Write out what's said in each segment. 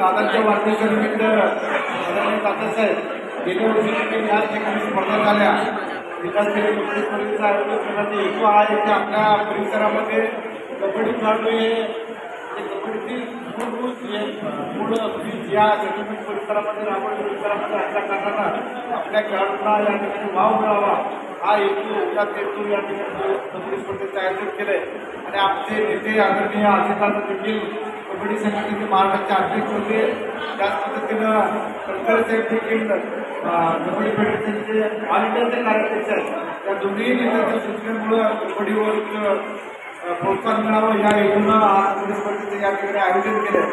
दादांच्या वाढदिवसा निमित्त दादासाहेब गेल्या वर्षी देखील या ठिकाणी स्पर्धा झाल्या जिल्हास्तरीय कबड्डी स्पर्धेचं आयोजन करण्यात हेतू हा आहे की आपल्या परिसरामध्ये कबड्डी खेळाडू हे ते कबड्डीची अगदी या सेटलमेंट परिसरामध्ये राबवड परिसरामध्ये असल्या कारणानं आपल्या खेळाडूंना या ठिकाणी वाव मिळावा हा हेतू उद्याच हेतू या ठिकाणी कबड्डी स्पर्धेचं आयोजन केलंय आणि आमचे नेते आदरणीय अजितदादा देखील कबड्डी संघटनेचे महाराष्ट्राचे अध्यक्ष होते त्याच पद्धतीनं तडकरे साहेब देखील कबड्डी फेडरेशनचे ऑल इंडियाचे कार्याध्यक्ष आहेत त्या दोन्ही नेत्यांच्या सूचनेमुळं कबड्डीवर प्रोत्साहन मिळावं या हेतूनं आज कबड्डी स्पर्धेचं या ठिकाणी आयोजन केलं.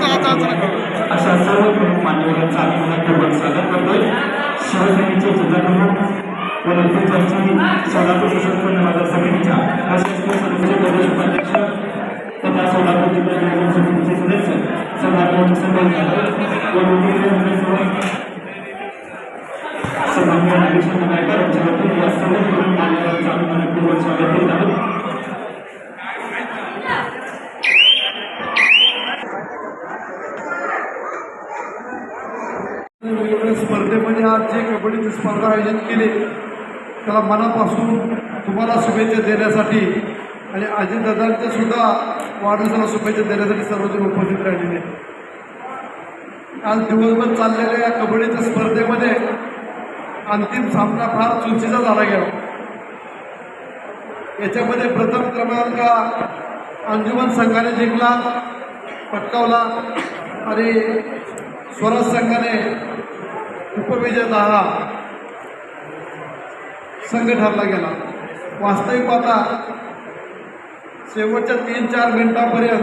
अशा सर्व प्रमुख मान्यवरांचा आम्ही मनपूर्वक स्वागत करतोय. शिवसेनेचे जिल्हाप्रमुख व नेतृत्वाची सोलापूर सशस्त्र बाजार समितीच्या प्रशासकीय सदस्य प्रदेश उपाध्यक्ष तथा सोलापूर जिल्हा समितीचे सदस्य सभागृह संबंध व सन्मान्य अध्यक्ष नायकर यांच्या वतीने या सर्व प्रमुख मान्यवरांचं आम्ही मनपूर्वक स्वागत करीत आहोत वेगवेगळ्या स्पर्धेमध्ये आज जी कबड्डीची स्पर्धा आयोजित केली. त्याला मनापासून तुम्हाला शुभेच्छा देण्यासाठी आणि अजितदादांच्या सुद्धा वाढदिवसाला शुभेच्छा देण्यासाठी सर्वजण उपस्थित राहिलेले आज दिवसभर चाललेल्या या कबड्डीच्या स्पर्धेमध्ये अंतिम सामना फार चुकीचा झाला गेला. याच्यामध्ये प्रथम क्रमांक अंजुमन संघाने जिंकला पटकावला आणि स्वराज संघाने उपविजेता हा संघ ठरला गेला. वास्तविक पाहता शेवटच्या तीन चार मिनिटापर्यंत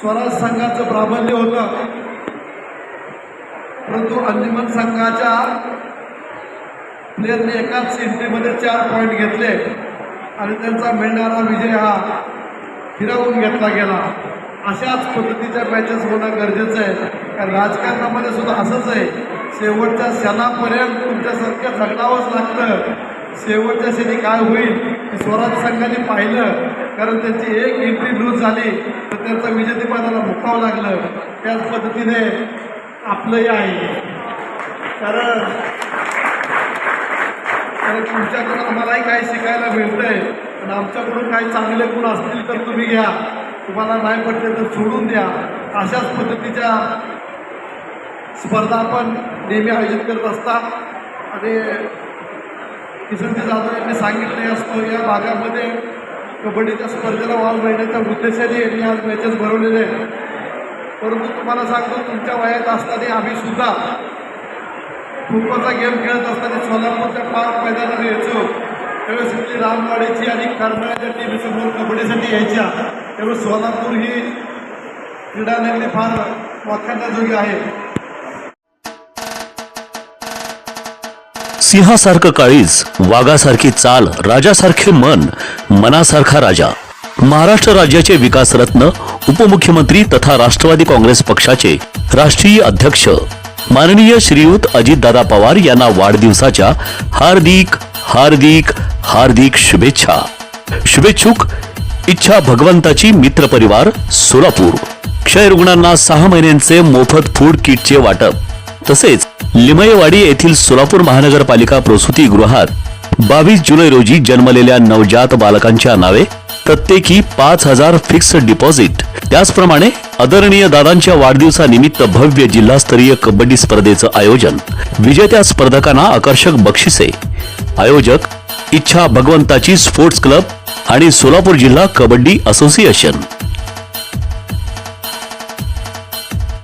स्वराज संघाचं प्राबल्य होतं. परंतु अंजुमन संघाच्या प्लेअरने एकाच एंट्रीमध्ये चार पॉईंट घेतले आणि त्यांचा मिळणारा विजय हा हिरावून घेतला गेला. अशाच पद्धतीच्या मॅचेस होणं गरजेचं आहे. कारण राजकारणामध्ये सुद्धा असंच आहे. शेवटच्या क्षणापर्यंत तुमच्यासारखं झगडावंच लागतं. शेवटच्या क्षणी काय होईल? हे स्वराज संघाने पाहिलं. कारण त्यांची एक एंट्री लूज झाली. तर त्यांचा विजेतेपदाला मुकावं लागलं. त्याच पद्धतीने आपलंही आहे. कारण कारण तुमच्याकडून आम्हालाही काही शिकायला मिळतंय. आणि आमच्याकडून काही चांगले गुण असतील तर तुम्ही घ्या. तुम्हाला नाही पडले तर सोडून द्या. अशाच पद्धतीच्या स्पर्धा आपण नेहमी आयोजित करत असतात. आणि किसनजी जाधव यांनी सांगितले असतो या भागामध्ये कबड्डीच्या स्पर्धेला वाव मिळण्याच्या उद्देशाने यांनी आज मॅचेस भरवलेले आहेत. परंतु तुम्हाला सांगतो तुमच्या वयात असताना आम्ही सुद्धा खोखोचा गेम खेळत असताना सोलापूरच्या पार्क मैदानावर यायचो. त्यावेळेस इथली रामवाडीची आणि करमाळ्याच्या टीमसमोर कबड्डीसाठी यायच्या. त्यावेळेस सोलापूर ही क्रीडानगरी फार वाखाणण्याजोगी आहे. सिंहासारखं काळीज वाघासारखी चाल राजासारखे मन मनासारखा राजा. महाराष्ट्र राज्याचे विकासरत्न उपमुख्यमंत्री तथा राष्ट्रवादी काँग्रेस पक्षाचे राष्ट्रीय अध्यक्ष. माननीय श्रीयुत अजितदादा पवार यांना वाढदिवसाच्या हार्दिक हार्दिक हार्दिक शुभेच्छा. शुभेच्छुक इच्छा भगवंताची मित्र परिवार सोलापूर. क्षय रुग्णांना सहा महिन्यांचे मोफत फूड किटचे वाटप. तसेच लिमयवाडी येथील सोलापूर महानगरपालिका प्रसूतीगृहात बावीस जुलै रोजी जन्मलेल्या नवजात बालकांच्या नावे प्रत्येकी पाच हजार फिक्स डिपॉझिट. त्याचप्रमाणे आदरणीय दादांच्या वाढदिवसानिमित्त भव्य जिल्हास्तरीय कबड्डी स्पर्धेचं आयोजन. विजेत्या स्पर्धकांना आकर्षक बक्षिसे. आयोजक इच्छा भगवंताची स्पोर्ट्स क्लब आणि सोलापूर जिल्हा कबड्डी असोसिएशन.